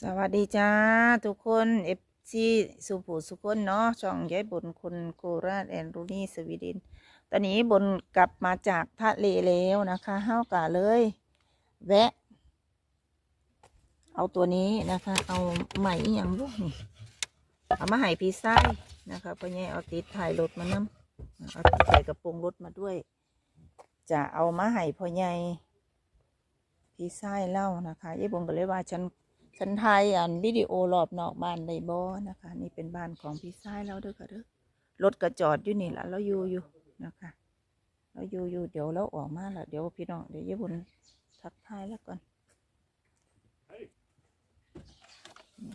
สวัสดีจ้าทุกคนเอฟซีสุภูสุคนเนาะช่องย้ายบนคนโคราชแอนรูนี่สวีเดนตอนนี้บนกลับมาจากทะเลแล้วนะคะเฮากะเลย แวะ เอาตัวนี้นะคะ เอาไหมอย่างลูกนี่เอามาให้พี่ไส้นะคะพราะงี้เอาติดถ่ายรถมานำเอาติดใส่กระโปรงรถมาด้วย จะเอามาให้พ่อใหญ่พี่ไส้เล่านะคะยายบนก็เลยว่าฉัน ฉันไทยอันวิดีโอรอบนอกบ้านไดบอนะคะ นี่เป็นบ้านของพี่ชายเราเด้อค่ะเด้อรถกระจอดอยู่นี่แหละเราอยู่อยู่นะคะเราอยู่อยู่เดี๋ยวเราออกมาละเดี๋ยวพี่น้องเดี๋ยวญี่ปุ่นทักทายแล้วก่อน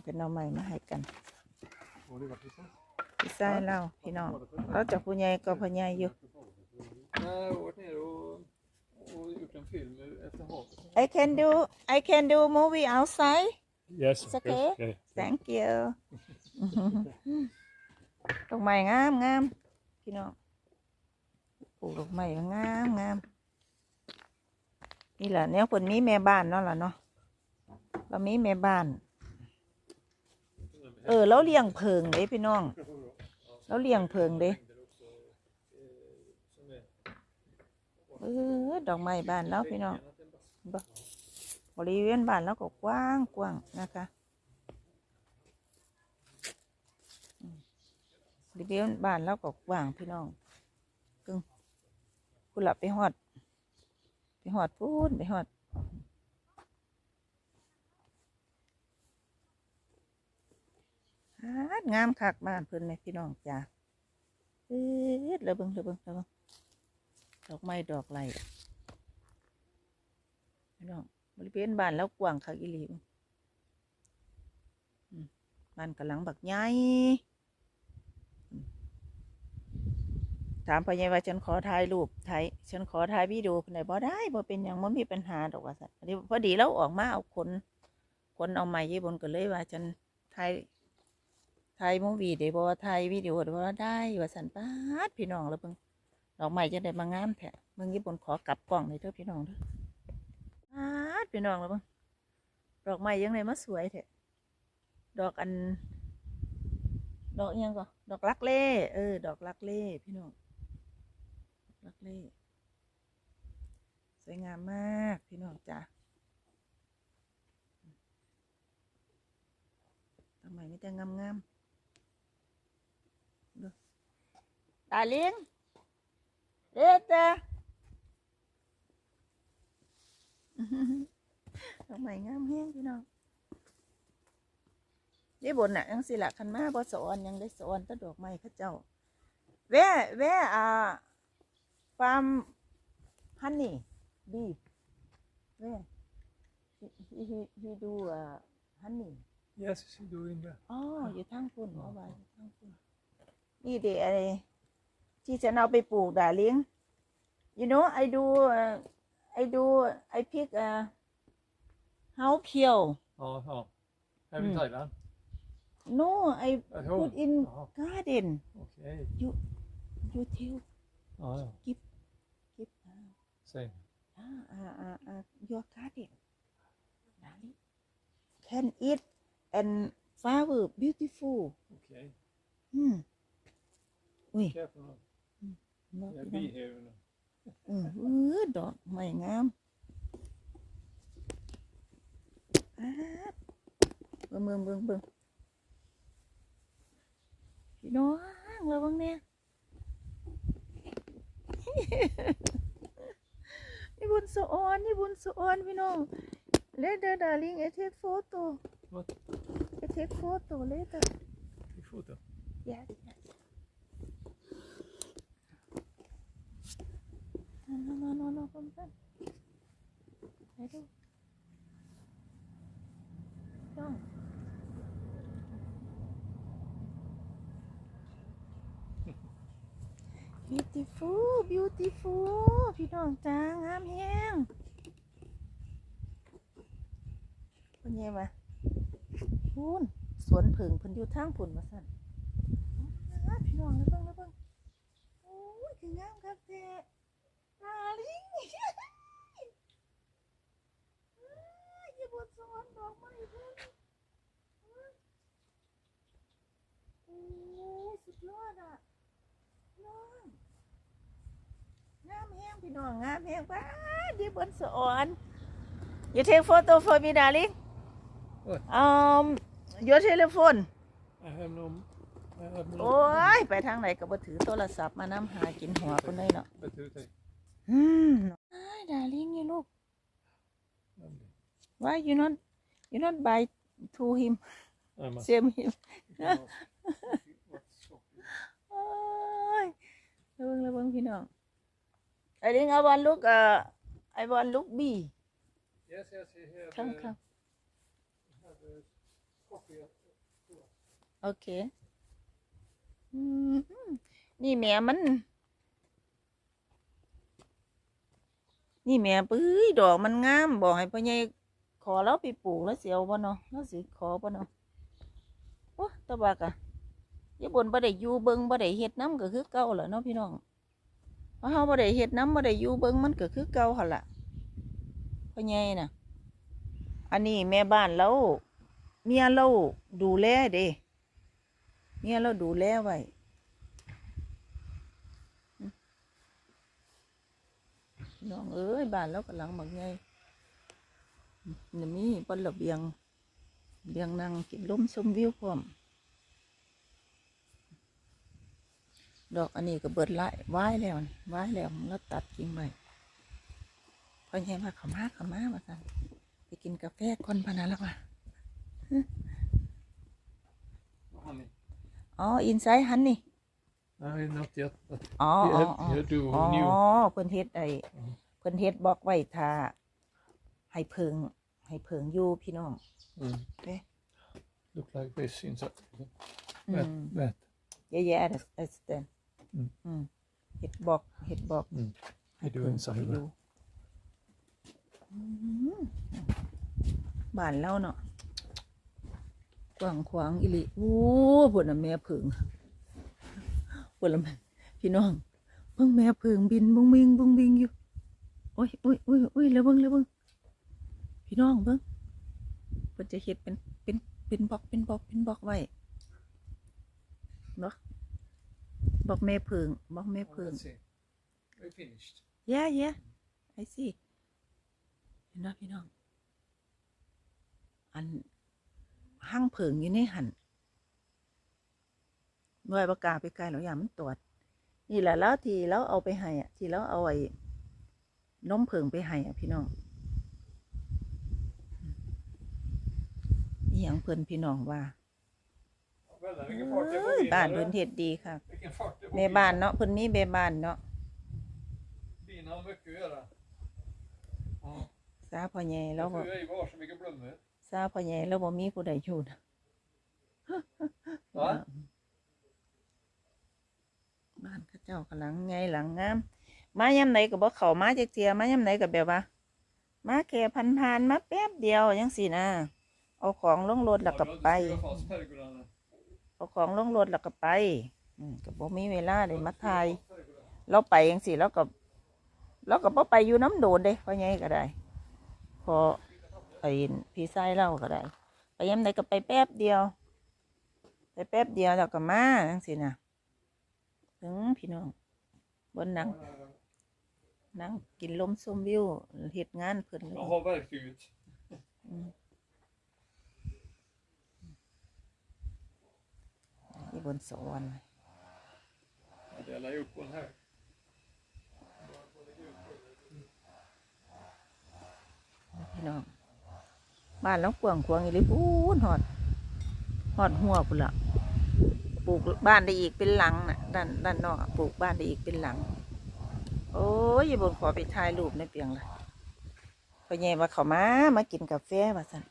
เป็นเอาใหม่มาให้กัน Och det var precis. พี่ชายเราพี่น้องเราจะผู้ใหญ่ก็ผู้ใหญ่อยู่ Nej, jag har varit nere och, och gjort en film efter havet. I can do I can do movie outside Yes. It's okay. yes, yeah. thank you ดอกไม้งามงามพี่น้องปลูกดอกไม้ก็งามงามนี่แหละเนี่ยคนมีแม่บ้านเนาะล่ะเนาะเรามีแม่บ้าน เออเราเลี้ยงเพิงเด้พี่น้องเราเลี้ยงเพิงเด้เออดอกไม้บ้านเราพี่น้อง บริเวณบ้านเราก็กว้างกว้างนะคะบริเวณบ้านเราก็กว้างพี่น้องกึ่งคุณหลับไปหอด ไปหอดพูนไปหอดงามคักบ้านเพิ่อนไหมพี่น้องจ้าเอ๊ดระเบิงระเบิงระเบิงดอกไม้ดอกไรพี่น้อง บริเวณบ้านแล้วกว้างคักอีหลีบ้านกำลังบักใหญ่ถามพ่อใหญ่ว่าฉันขอถ่ายรูปถ่ายฉันขอถ่ายวิดีโอเพิ่นได้บ่ได้บ่เป็นหยังบ่มีปัญหาดอกว่าซั่นพอดีพอดีเราออกมาเอาคนคนเอาไม้ยี่บนก็เลยว่าฉันถ่ายถ่ายมูวีได้บ่ถ่ายวิดีโอได้บ่ได้ว่าสันปาดพี่น้องแล้วเบิ่งดอกไม้จะได้มางามแท้เบิ่งญี่ปุ่นขอกลับกล้องเลยเด้อพี่น้องเด้อ ปาดพี่น้องแล้วบิ่งดอกไม้ยังไงมาสวยแท้ดอกอัน ดอกอิหยังก็ดอกลักเล่เออ ดอกลักเล่พี่น้องลักเล่สวยงามมากพี่น้องจ้ะดอกไม้มีแต่งามๆ Darling, later. ด อกไม้งามแห้งพี่น้องยี่บนน่ะยังสิละคันมาบ่สอนยังได้สอนแต้ดอกไม้เข้าเจ้า Where where are farm honey bee Where he he he, he do uh, honey Yes, she's doing that. อ๋ออยู่ทางพุ่นเอาไว้อยู่ทางพุ่นนี่เดี๋ยวอะไรที่ฉันเอาไปปลูกดาเลี้ยง you know I do uh, I do I pick a house kill Ja, ja. Här i Mm. Thailand. no I At put home. in Jaha, garden okej. you tell Ja, ja. give uh, Säg. uh, uh, uh, uh, your garden darling can eat and flower beautiful Okej. อืมอุ้ย Careful now. เนาะ Yeah, พี่น้อง bee here now. อืมเออดอกไม้งามอาดเบิ่งเบิ่งเบิ่งเบิ่งพี่น้องเราเบิ่งเนี่ยนี่บุญสะออนนี่บุญสะออนพี่น้อง later darling I take photo What? I take photo later Vi fotar. yes yes no no no no no come back ไปดูจ้อง beautiful beautiful พี่น้องจ้างามแฮงเป็นไงวะพูนสวนผึ่งเพิ่นอยู่ทางผุนมาสั่นอ้าพี่น้องแล้วเบิ่งแล้วเบิ่งโอ้ยคืองามครับแท้ ลาลิงอย่าบนสวรดอกไม้เพิ่งโอ้สุดยอดอะน้องงามแห้งพี่น้องงามแห้งป้าดีบนสอนอย่าเท take photo for me darling What? um your นมนมโอ้ย ไปทางไหนก็บ่ถือโทรศัพท์มาน้ำหากินหัวคนได้เนาะ อืมไอ้ดาลิงนี่ลูก why you not you not buy to him I'm a... same him What's โอ้ยระวังระวังพี่น้องไอ้ลิงเอาวันลูกเอ่อไอ้วันลูกบี Yes, yes, he have... ข้าง uh, ข้าง have uh, coffee. โอเคอืมนี่แม่มัน นี่แม่ปื้ยดอกมันงามบอกให้พ่อใหญ่ขอเราไปปลูกแล้วเสียวบ่เนาะแล้วสิขอบ่เนาะโอ้ตะบักอะอย่บนบ่ได้อยู่เบิ่งบ่ได้เฮ็ดน้ำก็คือเก่าแหละเนาะพี่น้องเพราะเฮาบ่ได้เฮ็ดน้ำบ่ได้อยู่เบิ่งมันก็คือเก่าหั่นล่ะพ่อใหญ่น่ะ อันนี้แม่บ้านเราเมียเราดูแลเด้เมียเราดูแลไว้ น้องเอ้ยบ้านเรากำลังบักไงนี่มีบนระเบียงเบียงนั่งกินลมชมวิวพร้อมดอกอันนี้ก็เบิดไล่ไว้แล้วนี่ไว้แล้วแล้วตัดกิ่งไปพอใหญ่มาเขามาเขามามาสั่นไปกินกาแฟคนพนันแล้วว่ะ Honey. อ๋ออินไซด์ฮันนี่ No, not yet. But อ๋อ you อ๋อ have, อ๋อ you do อ๋อ new. เพิ่นเฮ็ดไอ้เพิ่นเฮ็ดบล็อกไว้ท่าให้เพิง ให้เพิงอยู่พี่น้อง Mm. Okay. Look like this inside. อื Wet, ม wet. แย่ๆนะไอ้สแตนอืม อืมเฮ็ดบล็อกเฮ็ดบล็อก Mm. I do เพิ่ง inside ให้ that. ดูอืมบ้านเราเนาะกว้างขวางอิลิโอ้พวกน่ะแม่เพิง พวกละแม่พี่น้องเพิ่งแม่เพิงบินบุ้งบิงบุ้งบิงอยู่โอ้ยโอ้ยโอ้ยโอ้ยแล้วเบิ่งแล้วเบิ่งพี่น้องเบิ่งเพิ่นจะเฮ็ดเป็นเป็นเป็นบล็อกเป็นบล็อกเป็นบล็อกไว้เนาะบอกแม่เพิงบอกแม่ Oh, เพิง let's see. We finished. Yeah, yeah. I see. เห็นไหมพี่น้อง อันห้างเผิงอยู่ในหัน หน่วยประกล้าศไปไกลแล้วอย่างมันตรวจนี่แหละแล้วที่แล้วเอาไปให้อะ ที่แล้วเอาไอ้นมเผิงไปให้อะพี่น้องนี่อหย่างเพิ่นพี่น้องว่า Well, then, เอ vilken fart det ้ย var บ้านเพิ่น bilarna. เฮ็ดดีค่ะ Vilken fart det var แม่บ้านเนาะเพิ่นมีแม่บ้านเนาะ Bina har mycket att göra. Ja. ซาพ่อใหญ่แล้ว Jag บ่ tror jag var så mycket blommor. ซาพ่อใหญ่แล้วบ่มีผู้ใดอยู่นะ Va? บ้านข้าเจ้าก็หลังไงหลังงาม มายามไหนก็บ่เขามาจักเทียมายามไหนก็แบบว่า มาแค่พันๆมาแป๊บเดียวจังซี่นะเอาของลงรถแล้วก็ Ja, då ไป เอาของลงรถแล้วก็ไปก็บ่มีเวลาได้มาถ่ายเราไปจังซี่แล้วก็เราก็บ่ไปอยู่น้ำโดนเด้พ่อใหญ่ก็ได้พอไปพี่ชายเราก็ได้ ไปยามใดก็ไปแป๊บเดียว ไปแป๊บเดียวแล้วก็มาจังซี่นะ ถึงพี่น้องบนนั่งนั่งกินลมชมวิวเฮ็ดงานเพิ่นเลย Jag har verktyget. ที่บนสวรรค์ Jag delar upp på den här. พี่น้อง บ้านเรากว้างขวางอีหลีพูนหอดหอดหัวพุ่นละป ลูกบ้านได้อีกเป็นหลังน่ะด้านด้านนอกปลูกบ้านได้อีกเป็นหลัง โอ้ยอยาบนขอไปถ่ายรูปในเปียงละพอแย่มาเขามามากินกาแฟมาสัน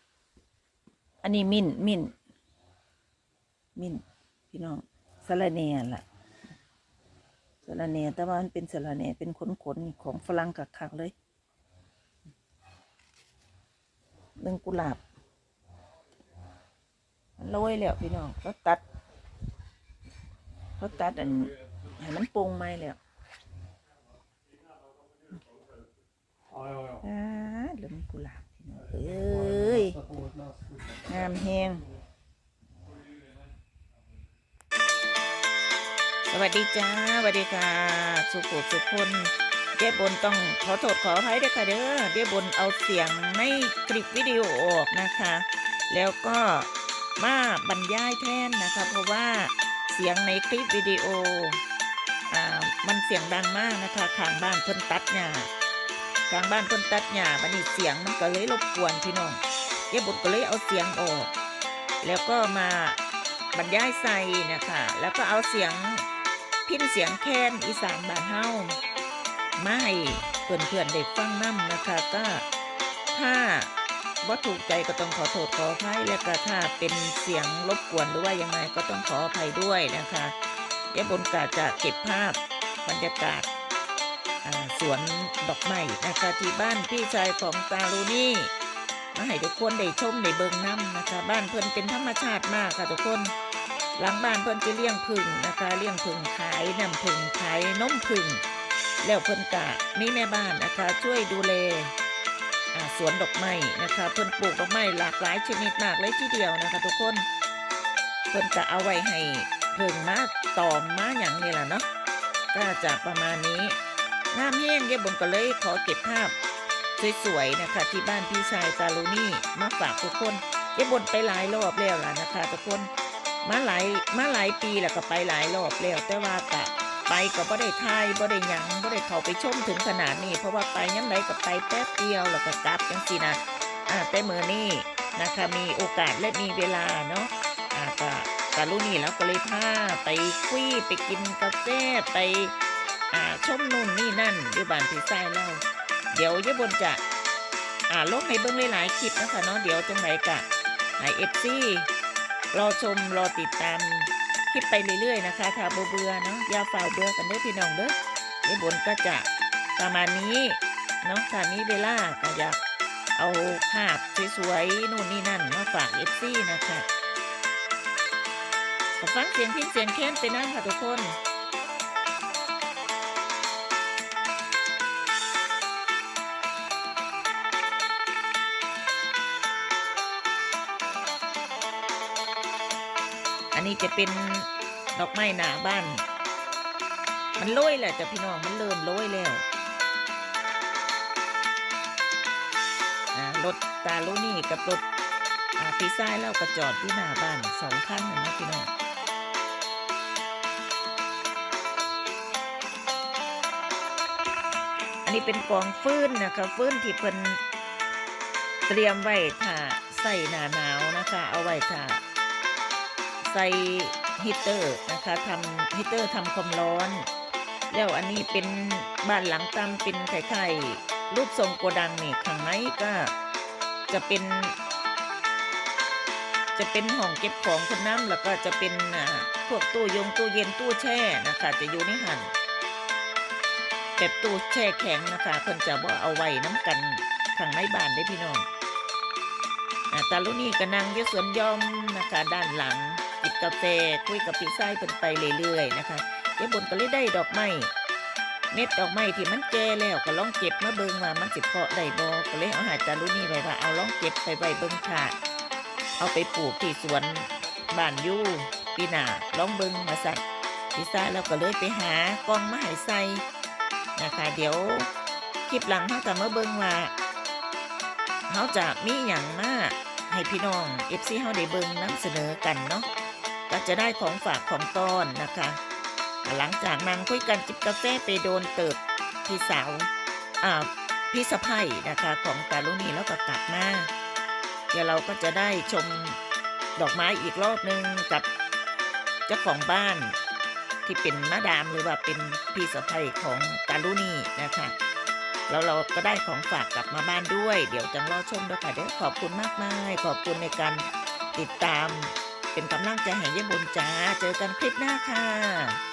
อันนี้มิ้นมิ้นมิ้นพี่น้องสะระแหน่ล่ะสะระแหน่แต่ว่ามันเป็นสะระแหน่เป็นขนๆของฝรั่งกักๆเลยเรื่องกุหลาบมันโรยแล้วพี่น้องเขาตัด เขาตัดอันให้มันโปร่งไหมแล้ว Ja, ja, ja. อ่าเรื่องกุหลาบพี่น้องเอ้ย Sätta på ett lastbil. งามแหงสวัสดีจ้าสวัสดีค่ะ สุขุสุขคนเจ๊บนต้องขอโทษขออภัยด้วยค่ะเด้อเจ๊บนเอาเสียงในคลิปวิดีโอออกนะคะ แล้วก็มาบรรยายแทนนะคะ เพราะว่าเสียงในคลิปวิดีโออ่ามันเสียงดังมากนะคะข้างบ้านเพิ่นตัดหญ้าข้างบ้านเพิ่นตัดหญ้าบัดนี้เสียงมันก็เลยรบกวนพี่น้องเจ๊บนก็เลยเอาเสียงออก แล้วก็มาบรรยายใส่นะคะแล้วก็เอาเสียงพินเสียงแคนอีสานบ้านเฮามาให้เพื่อนๆได้ฟังนํนะคะก็ถ้า ว่าถูกใจก็ต้องขอโทษขออภัยแล้วก็ถ้าเป็นเสียงรบกวนหรือว่ายังไงก็ต้องขออภัยด้วยนะคะเดี๋ยวบนกาจะเก็บภาพบรรยากาศสวนดอกไม้นะคะที่บ้านพี่ชายของตาลูนี่มาให้ทุกคนได้ชมได้เบิ่งน้ำนะคะ บ้านเพิ่นเป็นธรรมชาติมากค่ะทุกคนหลังบ้านเพิ่นจะเลี้ยงผึ่งนะคะ เลี้ยงผึ่งขายน้ำผึ่งขายนมผึ่งแล้วเพิ่นกะมีแม่บ้านนะคะ ช่วยดูแล สวนดอกไม้นะคะเพิ่นปลูกดอกไม้หลากหลายชนิดมากเลยทีเดียวนะคะ ทุกคนเพิ่นจะเอาไว้ให้ผึ่งมาตอมมาอย่างนี่แหละเนาะก็จะประมาณนี้น้ำแห้งเยวบนก็เลยขอเก็บภาพสวยๆนะคะ ที่บ้านพี่ชายตาลูนี่มาฝากทุกคนเก็บบนไปหลายรอบแล้วล่ะนะคะ ทุกคนมาหลายมาหลายปีแล้วก็ไปหลายรอบแล้วแต่ว่ากะ ไปก็บ่ได้ทายบ่ได้หยังบ่ได้เข้าไปชมถึงขนาดนี้ เพราะว่าไปยังไงก็ไปแป๊บเดียวแล้วก็กลับจังซี่นะอ่าแต่มือนี้นะคะมีโอกาสและมีเวลาเนาะอ่าก็ตาลูนี่แล้วก็เลยพาไปคุยไปกินกาแฟไปอ่าชมนู่นนี่นั่นอยู่บ้านพี่ชายเราเดี๋ยวยายบนจะอ่าลงในเบิ้งหลายๆคลิปนะคะเนาะเดี๋ยวจังไหนกะไอเอฟซีรอชมรอติดตาม คลิปไปเรื่อยๆนะคะถ้าเบื่อเบื่อเนาะอย่าฝ่าเบื่อกันเด้อพี่น้องเด้อยายบนก็จะประมาณนี้เนาะถ้ามีเวลาก็อยากเอาภาพสวยๆนู่นนี่นั่นมาฝากเอฟซีนะคะฟังเสียงพินเสียงแค้นไปนั่งค่ะทุกคน นี้จะเป็นดอกไม้หนาบ้าน มันโรยแหละจ้ะพี่น้องมันเริ่มโรยแล้วรถตาลูนี่กับรถพี่ซ้ายแล้วก็จอดที่หน้าบ้านสองคันนะพี่น้องอันนี้เป็นกองฟืนนะคะฟืนที่เพิ่นเตรียมไว้ถ้าใส่หนาหนาวนะคะ เอาไว้ถ้า ใส่ฮีเตอร์นะคะทำฮีเตอร์ทำความร้อน แล้วอันนี้เป็นบ้านหลังตำเป็นไข่ไข่รูปทรงโกดังนี่ข้างในก็จะเป็น จะเป็นห้องเก็บของคนน้ำแล้วก็จะเป็นอ่าพวกตู้ยงตู้เย็นตู้แช่นะคะ จะอยู่ในหันแบบตู้แช่แข็งนะคะเพิ่นจะว่าเอาไว้น้ำกันข้างในบ้านได้พี่น้องอ่าตาลุนี่ก็นั่งยู่สวนยอมนะคะด้านหลัง กาแฟคุยกับพี่ไส้เพิ่นไปเรื่อยๆนะคะเดี๋ยบนก็เลยได้ดอกไม้เม็ดดอกไม้ที่มันแก่แล้วก็ลองเก็บมาเบิ่งว่ามันสิเพาะได้บ่ก็เลยเอาหาตาลุนี่ไว้ว่าเอาลองเก็บไปไว้เบิ่งค่ะเอาไปปลูกที่สวนบ้านยู่ปีหน้าลองเบิ่งมาสั่นพี่ไส้แล้วก็เลยไปหากองมาให้ใส่นะคะเดี๋ยวคลิปหลังเฮาก็มาเบิ่งว่าเขาจะมีอย่างมากให้พี่น้องเอฟซีเขาได้เบิ่งนำเสนอกันเนาะ ก็จะได้ของฝากของต้อนนะคะ หลังจากนั่งคุยกันจิบกาแฟไปโดนเติบพี่สาวอ่าพี่สะพ้ยนะคะของตาลุนี่แล้วก็กลับมาเดี๋ยวเราก็จะได้ชมดอกไม้อีกรอบนึงกับเจ้าของบ้านที่เป็นมาดามหรือว่าเป็นพี่สะพ้ยของตาลุนี่นะคะแล้วเราก็ได้ของฝากกลับมาบ้านด้วย เดี๋ยวจังรอชมด้วยค่ะเดี๋ยวขอบคุณมากมายขอบคุณในการติดตาม เป็นกำลังใจให้ยี่ยมบนจ้า เจอกันคลิปหน้าค่ะ